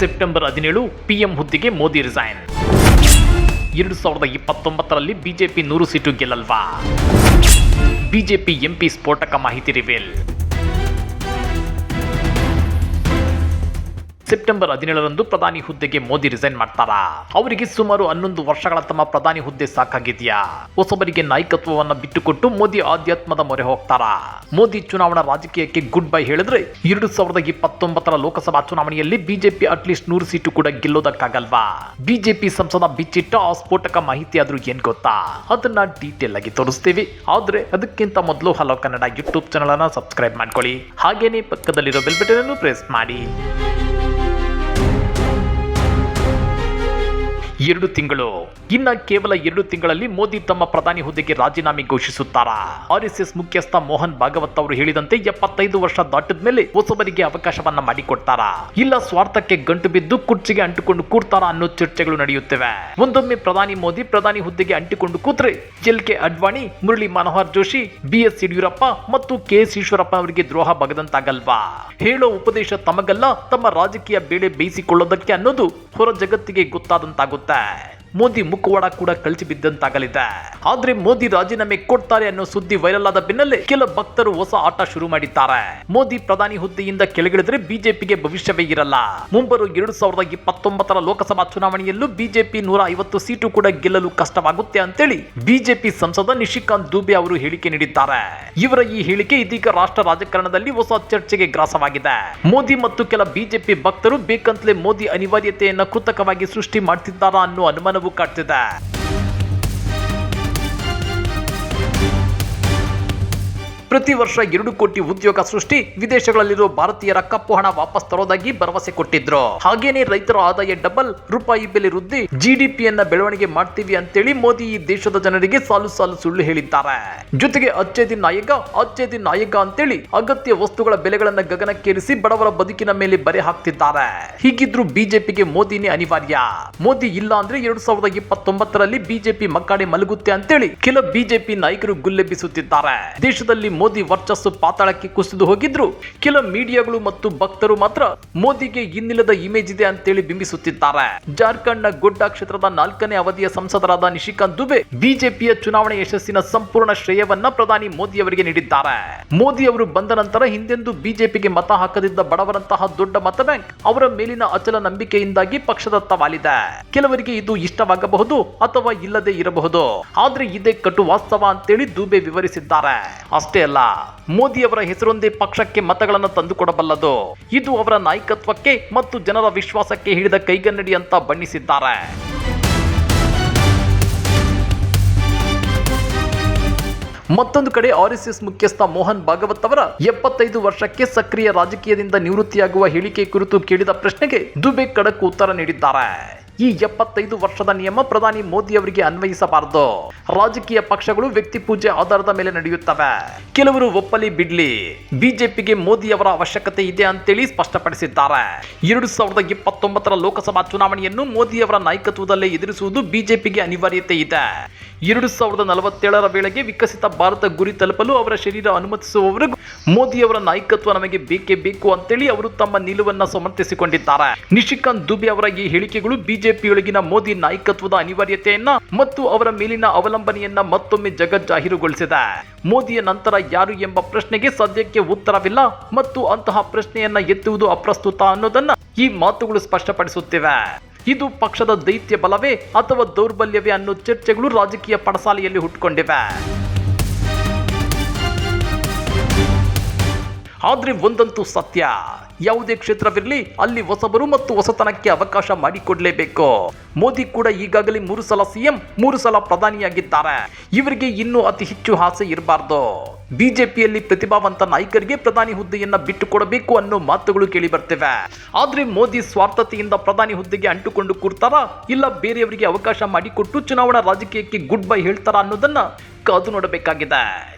September ಹದಿನೇಳು, PM ಹುದ್ದೆಗೆ Modi resign. ಎರಡು ಸಾವಿರದ ಇಪ್ಪತ್ತೊಂಬತ್ತರಲ್ಲಿ ಬಿಜೆಪಿ ನೂರು ಸೀಟು ಗೆಲ್ಲಲ್ವಾ? ಬಿಜೆಪಿ ಎಂಪಿ ಸ್ಫೋಟಕ ಮಾಹಿತಿ ರಿವೀಲ್. ಸೆಪ್ಟೆಂಬರ್ ಹದಿನೇಳರಂದು ಪ್ರಧಾನಿ ಹುದ್ದೆಗೆ ಮೋದಿ ರಿಸೈನ್ ಮಾಡ್ತಾರಾ? ಅವರಿಗೆ ಸುಮಾರು ಹನ್ನೊಂದು ವರ್ಷಗಳ ತಮ್ಮ ಪ್ರಧಾನಿ ಹುದ್ದೆ ಸಾಕಾಗಿದೆಯಾ? ಹೊಸಬರಿಗೆ ನಾಯಕತ್ವವನ್ನು ಬಿಟ್ಟುಕೊಟ್ಟು ಮೋದಿ ಆಧ್ಯಾತ್ಮದ ಮೊರೆ ಹೋಗ್ತಾರಾ? ಮೋದಿ ಚುನಾವಣಾ ರಾಜಕೀಯಕ್ಕೆ ಗುಡ್ ಬೈ ಹೇಳಿದ್ರೆ ಎರಡು ಸಾವಿರದ ಇಪ್ಪತ್ತೊಂಬತ್ತರ ಲೋಕಸಭಾ ಚುನಾವಣೆಯಲ್ಲಿ ಬಿಜೆಪಿ ಅಟ್ಲೀಸ್ಟ್ ನೂರು ಸೀಟು ಕೂಡ ಗೆಲ್ಲೋದಕ್ಕಾಗಲ್ವಾ? ಬಿಜೆಪಿ ಸಂಸದ ಬಿಚ್ಚಿಟ್ಟ ಆ ಸ್ಫೋಟಕ ಮಾಹಿತಿ ಆದ್ರೂ ಏನ್ ಗೊತ್ತಾ? ಅದನ್ನ ಡೀಟೇಲ್ ಆಗಿ ತೋರಿಸ್ತೀವಿ. ಆದ್ರೆ ಅದಕ್ಕಿಂತ ಮೊದಲು ಹಲೋ ಕನ್ನಡ ಯೂಟ್ಯೂಬ್ ಚಾನಲ್ ಅನ್ನ ಸಬ್ಸ್ಕ್ರೈಬ್ ಮಾಡ್ಕೊಳ್ಳಿ. ಹಾಗೇನೆ ಪಕ್ಕದಲ್ಲಿರೋ ಬೆಲ್ ಬಟನ್ ಅನ್ನು ಪ್ರೆಸ್ ಮಾಡಿ. ಎರಡು ತಿಂಗಳು. ಇನ್ನ ಕೇವಲ ಎರಡು ತಿಂಗಳಲ್ಲಿ ಮೋದಿ ತಮ್ಮ ಪ್ರಧಾನಿ ಹುದ್ದೆಗೆ ರಾಜೀನಾಮೆ ಘೋಷಿಸುತ್ತಾರಾ? ಆರ್ಎಸ್ಎಸ್ ಮುಖ್ಯಸ್ಥ ಮೋಹನ್ ಭಾಗವತ್ ಅವರು ಹೇಳಿದಂತೆ ಎಪ್ಪತ್ತೈದು ವರ್ಷ ದಾಟಿದ ಮೇಲೆ ಹೊಸಬರಿಗೆ ಅವಕಾಶವನ್ನ ಮಾಡಿಕೊಡ್ತಾರಾ? ಇಲ್ಲ ಸ್ವಾರ್ಥಕ್ಕೆ ಗಂಟು ಬಿದ್ದು ಕುರ್ಚಿಗೆ ಅಂಟಿಕೊಂಡು ಕೂರ್ತಾರಾ ಅನ್ನೋ ಚರ್ಚೆಗಳು ನಡೆಯುತ್ತಿವೆ. ಒಂದೊಮ್ಮೆ ಪ್ರಧಾನಿ ಮೋದಿ ಪ್ರಧಾನಿ ಹುದ್ದೆಗೆ ಅಂಟಿಕೊಂಡು ಕೂತ್ರೆ L K Advani, Murali Manohar Joshi, B S Yediyurappa ಮತ್ತು ಕೆ ಎಸ್ ಈಶ್ವರಪ್ಪ ಅವರಿಗೆ ದ್ರೋಹ ಬಗದಂತಾಗಲ್ವಾ? ಹೇಳೋ ಉಪದೇಶ ತಮಗಲ್ಲ, ತಮ್ಮ ರಾಜಕೀಯ ಬೇಳೆ ಬೇಯಿಸಿಕೊಳ್ಳೋದಕ್ಕೆ ಅನ್ನೋದು ಹೊರ ಜಗತ್ತಿಗೆ ಗೊತ್ತಾದಂತಾಗುತ್ತೆ. ride. ಮೋದಿ ಮುಖವಾಡ ಕೂಡ ಕಳಚಿ ಬಿದ್ದಂತಾಗಲಿದೆ. ಆದ್ರೆ ಮೋದಿ ರಾಜೀನಾಮೆ ಕೊಡ್ತಾರೆ ಅನ್ನೋ ಸುದ್ದಿ ವೈರಲ್ ಆದ ಬೆನ್ನಲ್ಲೇ ಕೆಲ ಭಕ್ತರು ಹೊಸ ಆಟ ಶುರು ಮಾಡಿದ್ದಾರೆ. ಮೋದಿ ಪ್ರಧಾನಿ ಹುದ್ದೆಯಿಂದ ಕೆಳಗಿಳಿದ್ರೆ ಬಿಜೆಪಿಗೆ ಭವಿಷ್ಯವೇ ಇರಲ್ಲ. ಮುಂಬರುವ ಎರಡು ಸಾವಿರದ ಇಪ್ಪತ್ತೊಂಬತ್ತರ ಲೋಕಸಭಾ ಚುನಾವಣೆಯಲ್ಲೂ ಬಿಜೆಪಿ ನೂರ ಐವತ್ತು ಸೀಟು ಕೂಡ ಗೆಲ್ಲಲು ಕಷ್ಟವಾಗುತ್ತೆ ಅಂತೇಳಿ ಬಿಜೆಪಿ ಸಂಸದ ನಿಶಿಕಾಂತ್ ದುಬೆ ಅವರು ಹೇಳಿಕೆ ನೀಡಿದ್ದಾರೆ. ಇವರ ಈ ಹೇಳಿಕೆ ಇದೀಗ ರಾಷ್ಟ್ರ ರಾಜಕಾರಣದಲ್ಲಿ ಹೊಸ ಚರ್ಚೆಗೆ ಗ್ರಾಸವಾಗಿದೆ. ಮೋದಿ ಮತ್ತು ಕೆಲ ಬಿಜೆಪಿ ಭಕ್ತರು ಬೇಕಂತಲೇ ಮೋದಿ ಅನಿವಾರ್ಯತೆಯನ್ನು ಕೃತಕವಾಗಿ ಸೃಷ್ಟಿ ಮಾಡ್ತಿದ್ದಾರಾ ಅನ್ನೋ बुक करते ಪ್ರತಿ ವರ್ಷ ಎರಡು ಕೋಟಿ ಉದ್ಯೋಗ ಸೃಷ್ಟಿ ವಿದೇಶಗಳಲ್ಲಿರೋ ಭಾರತೀಯರ ಕಪ್ಪು ಹಣ ವಾಪಸ್ ತರೋದಾಗಿ ಭರವಸೆ ಕೊಟ್ಟಿದ್ರು. ಹಾಗೇನೆ ರೈತರ ಆದಾಯ ಡಬಲ್ ರೂಪಾಯಿ ಬೆಲೆ ವೃದ್ಧಿ ಜಿಡಿಪಿಯನ್ನ ಬೆಳವಣಿಗೆ ಮಾಡ್ತೀವಿ ಅಂತೇಳಿ ಮೋದಿ ಈ ದೇಶದ ಜನರಿಗೆ ಸಾಲು ಸಾಲು ಸುಳ್ಳು ಹೇಳಿದ್ದಾರೆ. ಜೊತೆಗೆ ಅಚ್ಚೆ ನಾಯಕ ಅಚ್ಚೇದಿ ದಿನ್ ನಾಯಕ ಅಂತೇಳಿ ಅಗತ್ಯ ವಸ್ತುಗಳ ಬೆಲೆಗಳನ್ನ ಗಗನಕ್ಕೇರಿಸಿ ಬಡವರ ಬದುಕಿನ ಮೇಲೆ ಬರೆ ಹಾಕ್ತಿದ್ದಾರೆ. ಹೀಗಿದ್ರು ಬಿಜೆಪಿಗೆ ಮೋದಿನೇ ಅನಿವಾರ್ಯ. ಮೋದಿ ಇಲ್ಲ ಅಂದ್ರೆ ಎರಡ್ ಸಾವಿರದ ಇಪ್ಪತ್ತೊಂಬತ್ತರಲ್ಲಿ ಬಿಜೆಪಿ ಮಕ್ಕಾಡೆ ಮಲಗುತ್ತೆ ಅಂತೇಳಿ ಕೆಲ ಬಿಜೆಪಿ ನಾಯಕರು ಗುಲ್ಲೆಬ್ಬಿಸುತ್ತಿದ್ದಾರೆ. ದೇಶದಲ್ಲಿ ಮೋದಿ ವರ್ಚಸ್ಸು ಪಾತಾಳಕ್ಕೆ ಕುಸಿದು ಹೋಗಿದ್ರು. ಕೆಲ ಮೀಡಿಯಾಗಳು ಮತ್ತು ಭಕ್ತರು ಮಾತ್ರ ಮೋದಿಗೆ ಇನ್ನಿಲ್ಲದ ಇಮೇಜ್ ಇದೆ ಅಂತೇಳಿ ಬಿಂಬಿಸುತ್ತಿದ್ದಾರೆ. ಜಾರ್ಖಂಡ್ನ ಗೊಡ್ಡಾ ಕ್ಷೇತ್ರದ ನಾಲ್ಕನೇ ಅವಧಿಯ ಸಂಸದರಾದ ನಿಶಿಕಾಂತ್ ದುಬೆ ಬಿಜೆಪಿಯ ಚುನಾವಣೆ ಯಶಸ್ಸಿನ ಸಂಪೂರ್ಣ ಶ್ರೇಯವನ್ನ ಪ್ರಧಾನಿ ಮೋದಿ ಅವರಿಗೆ ನೀಡಿದ್ದಾರೆ. ಮೋದಿ ಅವರು ಬಂದ ನಂತರ ಹಿಂದೆಂದೂ ಬಿಜೆಪಿಗೆ ಮತ ಹಾಕದಿದ್ದ ಬಡವರಂತಹ ದೊಡ್ಡ ಮತ ಬ್ಯಾಂಕ್ ಅವರ ಮೇಲಿನ ಅಚಲ ನಂಬಿಕೆಯಿಂದಾಗಿ ಪಕ್ಷದತ್ತ ವಾಲಿದೆ ಕೆಲವರಿಗೆ ಇದು ಇಷ್ಟವಾಗಬಹುದು ಅಥವಾ ಇಲ್ಲದೆ ಇರಬಹುದು. ಆದ್ರೆ ಇದೇ ಕಟು ವಾಸ್ತವ ಅಂತೇಳಿ ದುಬೆ ವಿವರಿಸಿದ್ದಾರೆ. ಅಷ್ಟೇ ಅಲ್ಲ ಮೋದಿ ಅವರ ಹೆಸರೊಂದೇ ಪಕ್ಷಕ್ಕೆ ಮತಗಳನ್ನು ತಂದುಕೊಡಬಲ್ಲದು. ಇದು ಅವರ ನಾಯಕತ್ವಕ್ಕೆ ಮತ್ತು ಜನರ ವಿಶ್ವಾಸಕ್ಕೆ ಹಿಡಿದ ಕೈಗನ್ನಡಿ ಅಂತ ಬಣ್ಣಿಸಿದ್ದಾರೆ. ಮತ್ತೊಂದು ಕಡೆ ಆರ್ಎಸ್ಎಸ್ ಮುಖ್ಯಸ್ಥ ಮೋಹನ್ ಭಾಗವತ್ ಅವರ ಎಪ್ಪತ್ತೈದು ವರ್ಷಕ್ಕೆ ಸಕ್ರಿಯ ರಾಜಕೀಯದಿಂದ ನಿವೃತ್ತಿಯಾಗುವ ಹೇಳಿಕೆ ಕುರಿತು ಕೇಳಿದ ಪ್ರಶ್ನೆಗೆ ದುಬೆ ಖಡಕ್ ಉತ್ತರ ನೀಡಿದ್ದಾರೆ. ಈ ಎಪ್ಪತ್ತೈದು ವರ್ಷದ ನಿಯಮ ಪ್ರಧಾನಿ ಮೋದಿ ಅವರಿಗೆ ಅನ್ವಯಿಸಬಾರದು. ರಾಜಕೀಯ ಪಕ್ಷಗಳು ವ್ಯಕ್ತಿ ಪೂಜೆ ಆಧಾರದ ಮೇಲೆ ನಡೆಯುತ್ತವೆ. ಕೆಲವರು ಒಪ್ಪಲಿ ಬಿಡ್ಲಿ. ಬಿಜೆಪಿಗೆ ಮೋದಿ ಅವರ ಅವಶ್ಯಕತೆ ಇದೆ ಅಂತೇಳಿ ಸ್ಪಷ್ಟಪಡಿಸಿದ್ದಾರೆ. ಎರಡು ಸಾವಿರದ ಇಪ್ಪತ್ತೊಂಬತ್ತರ ಲೋಕಸಭಾ ಚುನಾವಣೆಯನ್ನು ಮೋದಿ ಅವರ ನಾಯಕತ್ವದಲ್ಲೇ ಎದುರಿಸುವುದು ಬಿಜೆಪಿಗೆ ಅನಿವಾರ್ಯತೆ ಇದೆ. ಎರಡು ಸಾವಿರದ ನಲವತ್ತೇಳರ ವೇಳೆಗೆ ವಿಕಸಿತ ಭಾರತ ಗುರಿ ತಲುಪಲು ಅವರ ಶರೀರ ಅನುಮತಿಸುವವರು ಮೋದಿ ಅವರ ನಾಯಕತ್ವ ನಮಗೆ ಬೇಕೇ ಬೇಕು ಅಂತೇಳಿ ಅವರು ತಮ್ಮ ನಿಲುವನ್ನ ಸಮರ್ಥಿಸಿಕೊಂಡಿದ್ದಾರೆ. ನಿಶಿಕಾಂತ್ ದುಬೆ ಅವರ ಈ ಹೇಳಿಕೆಗಳು ಬಿಜೆಪಿಯೊಳಗಿನ ಮೋದಿ ನಾಯಕತ್ವದ ಅನಿವಾರ್ಯತೆಯನ್ನ ಮತ್ತು ಅವರ ಮೇಲಿನ ಅವಲಂಬನೆಯನ್ನ ಮತ್ತೊಮ್ಮೆ ಜಗಜ್ಜಾಹೀರುಗೊಳಿಸಿದೆ ಮೋದಿಯ ನಂತರ ಯಾರು ಎಂಬ ಪ್ರಶ್ನೆಗೆ ಸದ್ಯಕ್ಕೆ ಉತ್ತರವಿಲ್ಲ ಮತ್ತು ಅಂತಹ ಪ್ರಶ್ನೆಯನ್ನ ಎತ್ತುವುದು ಅಪ್ರಸ್ತುತ ಅನ್ನೋದನ್ನ ಈ ಮಾತುಗಳು ಸ್ಪಷ್ಟಪಡಿಸುತ್ತಿವೆ. ಇದು ಪಕ್ಷದ ದೈತ್ಯ ಬಲವೇ ಅಥವಾ ದೌರ್ಬಲ್ಯವೇ ಅನ್ನೋ ಚರ್ಚೆಗಳು ರಾಜಕೀಯ ಪಡಸಾಲೆಯಲ್ಲಿ ಹುಟ್ಟುಕೊಂಡಿವೆ ಆದ್ರೆ ಒಂದಂತೂ ಸತ್ಯ. ಯಾವುದೇ ಕ್ಷೇತ್ರವಿರಲಿ, ಅಲ್ಲಿ ಹೊಸಬರು ಮತ್ತು ಹೊಸತನಕ್ಕೆ ಅವಕಾಶ ಮಾಡಿಕೊಡ್ಲೇಬೇಕು. ಮೋದಿ ಕೂಡ ಈಗಾಗಲೇ ಮೂರು ಸಲ ಸಿಎಂ, ಮೂರು ಸಲ ಪ್ರಧಾನಿಯಾಗಿದ್ದಾರೆ. ಇವರಿಗೆ ಇನ್ನೂ ಅತಿ ಹೆಚ್ಚು ಆಸೆ ಇರಬಾರ್ದು. ಬಿಜೆಪಿಯಲ್ಲಿ ಪ್ರತಿಭಾವಂತ ನಾಯಕರಿಗೆ ಪ್ರಧಾನಿ ಹುದ್ದೆಯನ್ನ ಬಿಟ್ಟುಕೊಡಬೇಕು ಅನ್ನೋ ಮಾತುಗಳು ಕೇಳಿ ಬರ್ತೇವೆ ಆದ್ರೆ ಮೋದಿ ಸ್ವಾರ್ಥತೆಯಿಂದ ಪ್ರಧಾನಿ ಹುದ್ದೆಗೆ ಅಂಟುಕೊಂಡು ಕೂರ್ತಾರಾ? ಇಲ್ಲ ಬೇರೆಯವರಿಗೆ ಅವಕಾಶ ಮಾಡಿಕೊಟ್ಟು ಚುನಾವಣಾ ರಾಜಕೀಯಕ್ಕೆ ಗುಡ್ ಬೈ ಹೇಳ್ತಾರ ಅನ್ನೋದನ್ನ ಕಾದು ನೋಡಬೇಕಾಗಿದೆ.